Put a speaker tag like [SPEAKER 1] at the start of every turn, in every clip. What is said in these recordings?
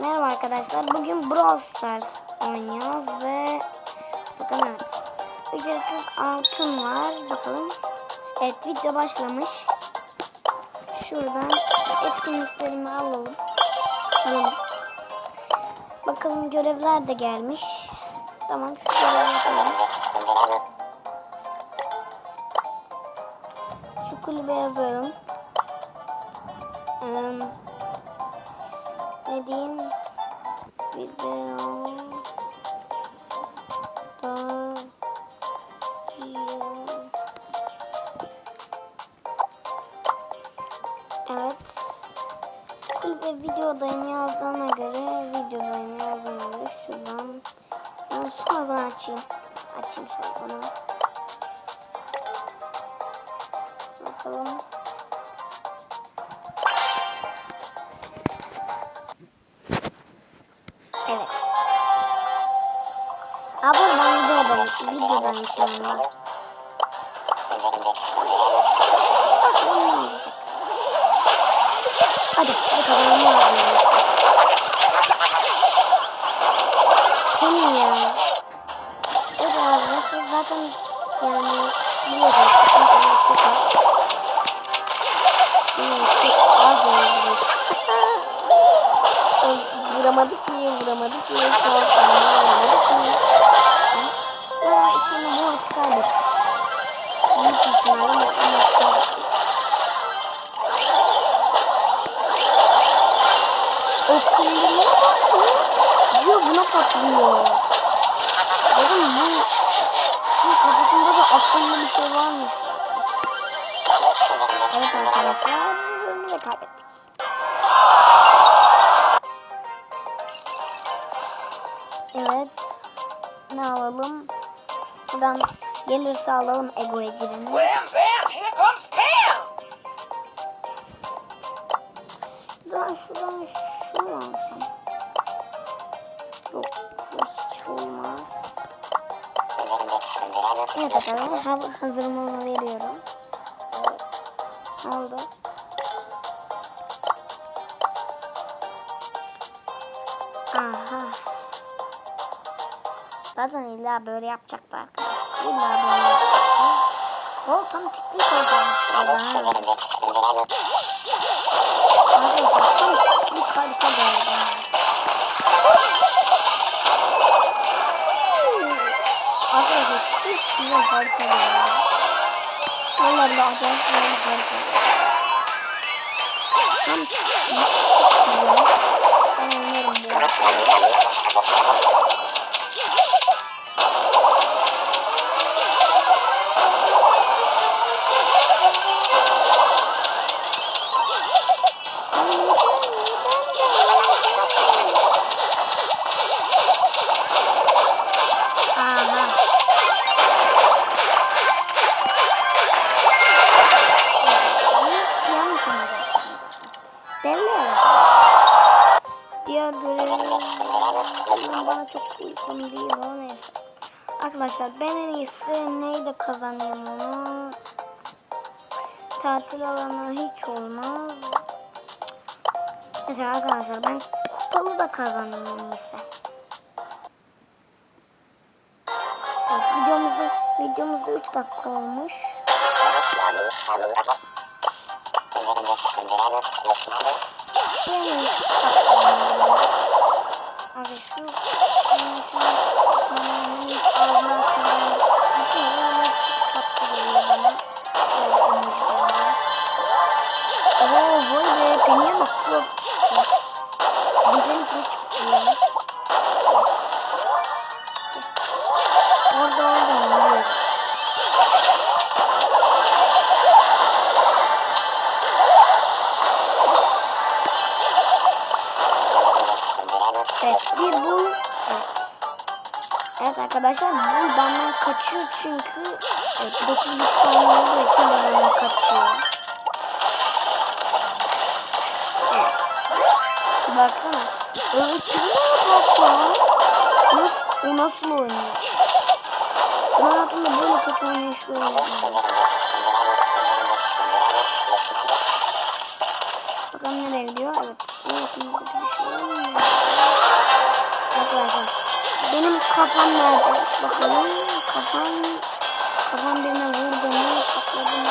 [SPEAKER 1] Merhaba arkadaşlar. Bugün Brawl Stars oynuyoruz ve bakalım. Ücretsiz altın var. Bakalım. Evet video başlamış. Şuradan etkinliklerimi alalım. Alalım. Bakalım görevler de gelmiş. Tamam şu. Şu kulübe. Hmm. Ne diyeyim? Video da Evet. Kulübe videodayım yazdığına göre videodayım yazdığına göre şuradan ben sonradan açayım. Açayım sonradan. Bakalım. Videodayım. Videodayım şu anda. Hadi hadi kazanma lazım. Kim ya? Evet arkadaşlar zaten yani biliyoruz. Çok az. Hmm, çok az oldu. Ay, vuramadı ki, vuramadı ki. Çok vuramadı ki. İhtimalle kundurma patlıyor. Diyor buna patlıyor. Dedim bu bu kafasında da aklında bir şey. Evet. Ne alalım? Buradan gelirse alalım ego ecirini.
[SPEAKER 2] Wham bam! Here comes Pam!
[SPEAKER 1] Şuradan şuradan şunu alsam. Yok olmaz. Evet arkadaşlar ha- hazırımı veriyorum. Evet. Oldu? Aha. Zaten illa böyle yapacaklar arkadaşlar. İlla böyle yapacaklar. O tam teknik olacakmış. Arkadaşlar tam teknik harika geldi. Arkadaşlar çok güzel harika geldi. Vallahi de acayip güzel harika geldi. Tam çok güzel. Ben oynarım bu Tatil alanı hiç olmaz. Mesela arkadaşlar ben kupalı da kazanayım en iyisi. Evet, videomuzda, videomuzda 3 dakika olmuş. En iyisi kazanayım. Abi şu ben şu hmm, hiç ağzına atmadan bir şey var, arkadaşlar bu benden kaçıyor çünkü evet, 9 tane olduğu için benden kaçıyor. Evet. Baksana. Öğretmenine bak ya. Nasıl, o nasıl oynuyor? Ben hayatımda böyle kötü oynayış görmedim. Bakalım nereye gidiyor? Evet. Evet. Benim kafam nerede? Bakalım kafam kafam birine vurdu mu? Patladı mı?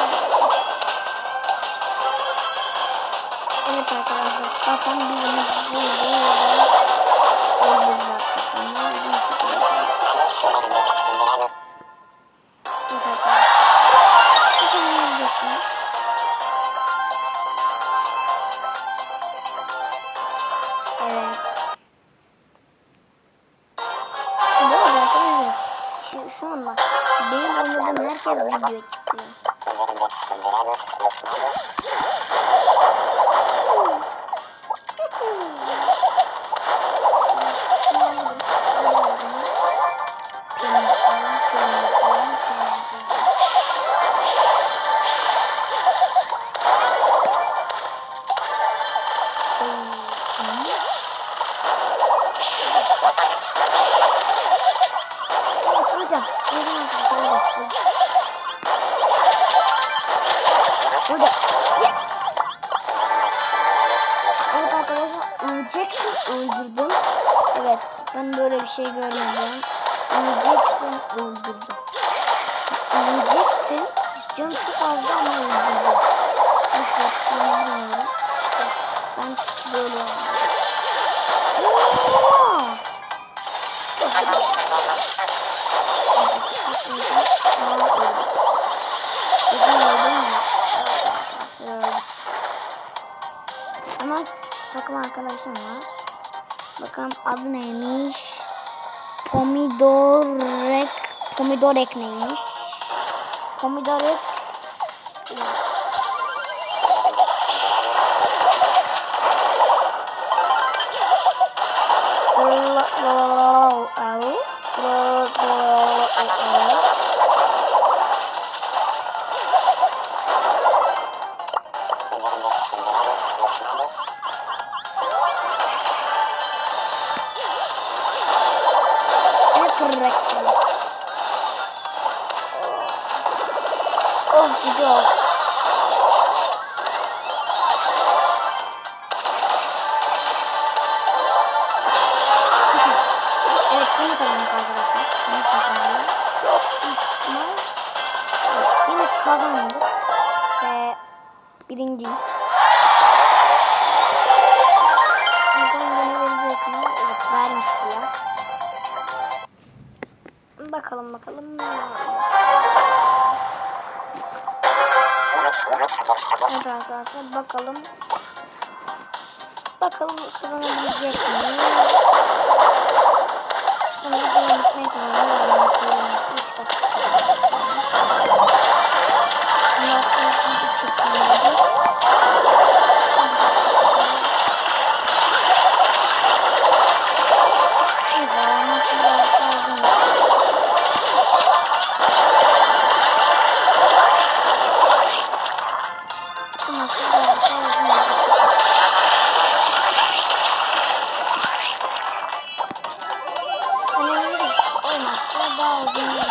[SPEAKER 1] Evet arkadaşlar kafam birine vurdu benim oynadığım herkes video çıkıyor. ben böyle bir şey görmedim. Ölecektim öldürdüm. Ölecektim. Canım çok azdı ama öldürdüm. Nasıl yaptığımı bilmiyorum. İşte ben böyle. Ama takım arkadaşım var. Bakalım adı neymiş? Pomidorek Pomidorek neymiş? Pomidorek Oh, gidiyor. Evet, arkadaşlar bakalım. Bakalım kazanabilecek mi? Bunu da unutmayı tanıyorum. Üç dakika. Wow.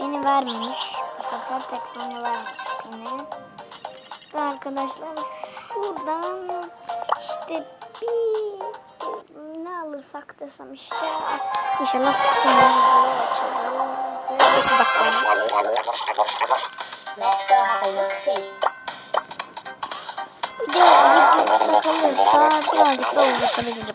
[SPEAKER 1] Beni vermemiş. Fakat beni. Ve arkadaşlar şuradan işte bir ne alırsak desem işte inşallah.
[SPEAKER 2] Let's go have a look see.
[SPEAKER 1] Video kısa kalırsa birazcık da uzatabilirim.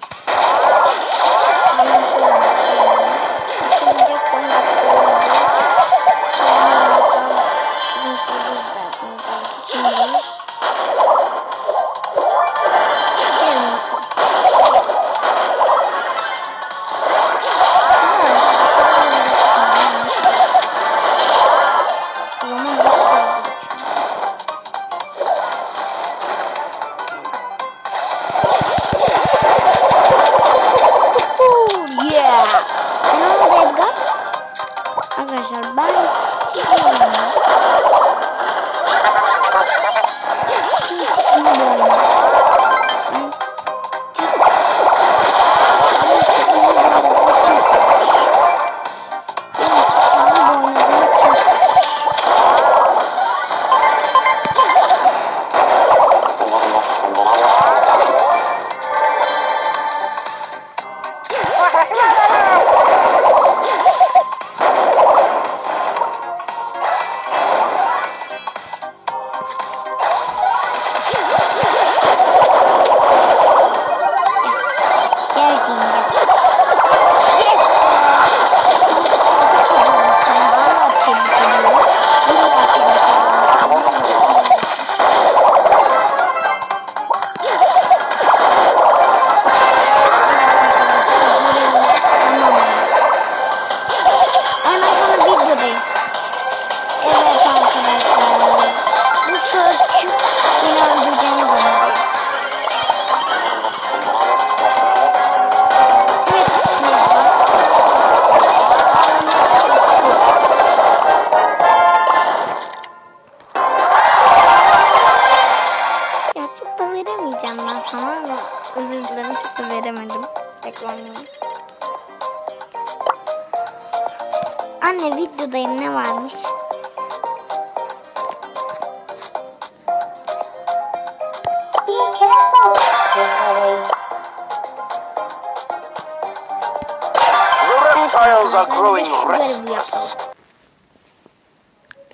[SPEAKER 1] görevi yapalım.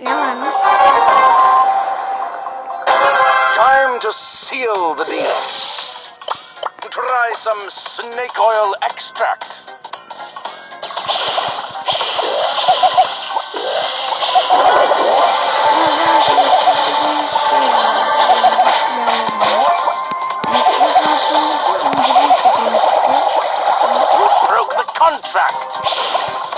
[SPEAKER 1] Ne var mı?
[SPEAKER 3] Time to seal the deal. Try some snake oil extract. Broke the contract.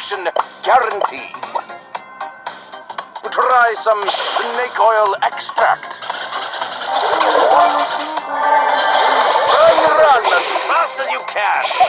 [SPEAKER 3] satisfaction guaranteed. Try some snake oil extract. Run, Run as fast as you can.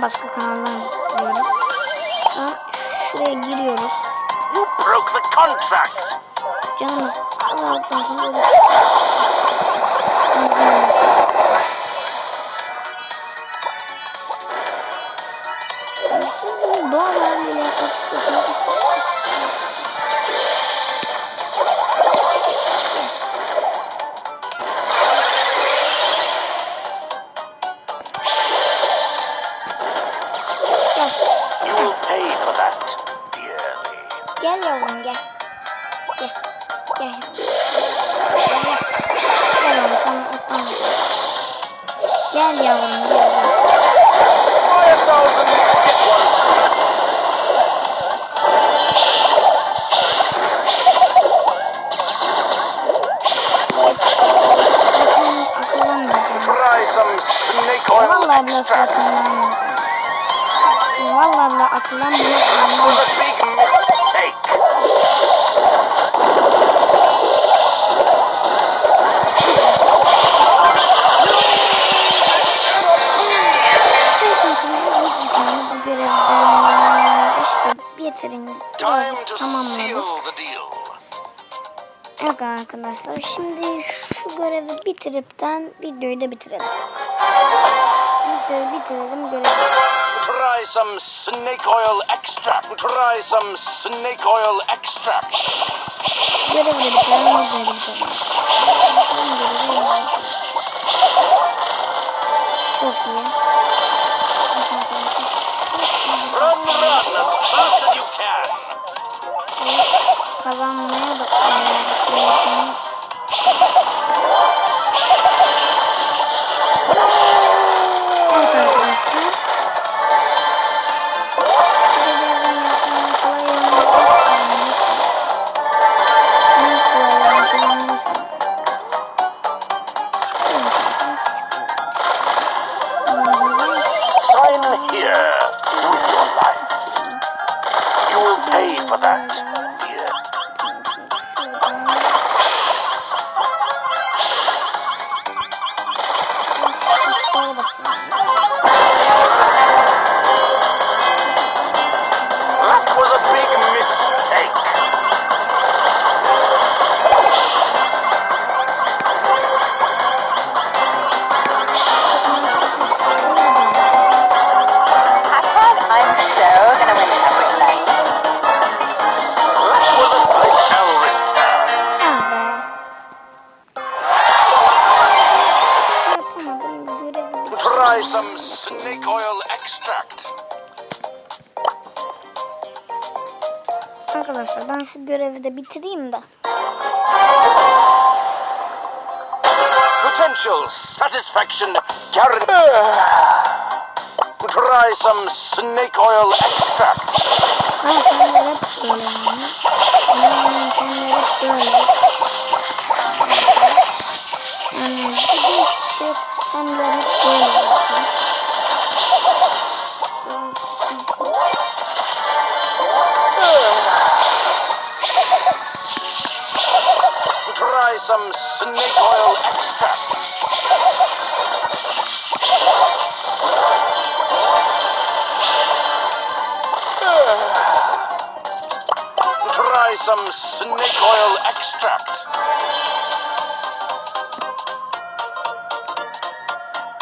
[SPEAKER 1] Ben başka kanaldan gidiyorum. Ha, şuraya giriyoruz.
[SPEAKER 3] You broke the contract.
[SPEAKER 1] Canım. Allah'tan sonra. Doğru ben bile atıştırdım. Vallahi
[SPEAKER 3] was
[SPEAKER 1] akıllanmadı.
[SPEAKER 3] a big mistake.
[SPEAKER 1] Bu görevden işte bitirin. Tamamladık. Evet arkadaşlar şimdi şu görevi bitiripten videoyu da bitirelim. Bitirelim görevi.
[SPEAKER 3] Try some snake oil extract. Try some snake oil extract.
[SPEAKER 1] Görevi de bitirelim videoyu da bitirelim. Çok iyi.
[SPEAKER 3] Run, run as fast as you can.
[SPEAKER 1] Kazanmaya da bakıyorum. Şu görevi de bitireyim de.
[SPEAKER 3] Potential satisfaction guaranteed. Try some snake oil extract. Some snake oil extract.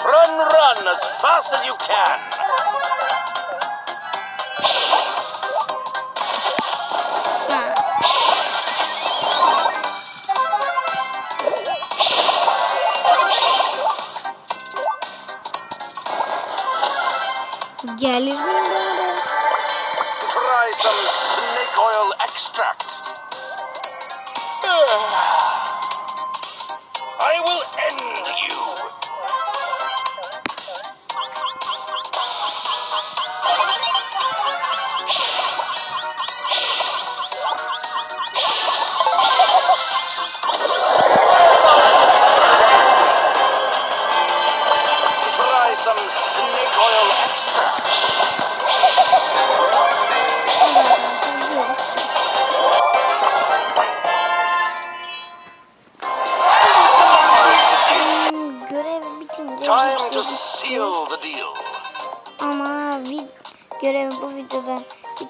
[SPEAKER 3] Run, run as fast as you can.
[SPEAKER 1] Gelir?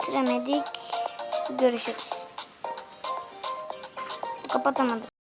[SPEAKER 1] Bitiremedik. Görüşürüz. Kapatamadık.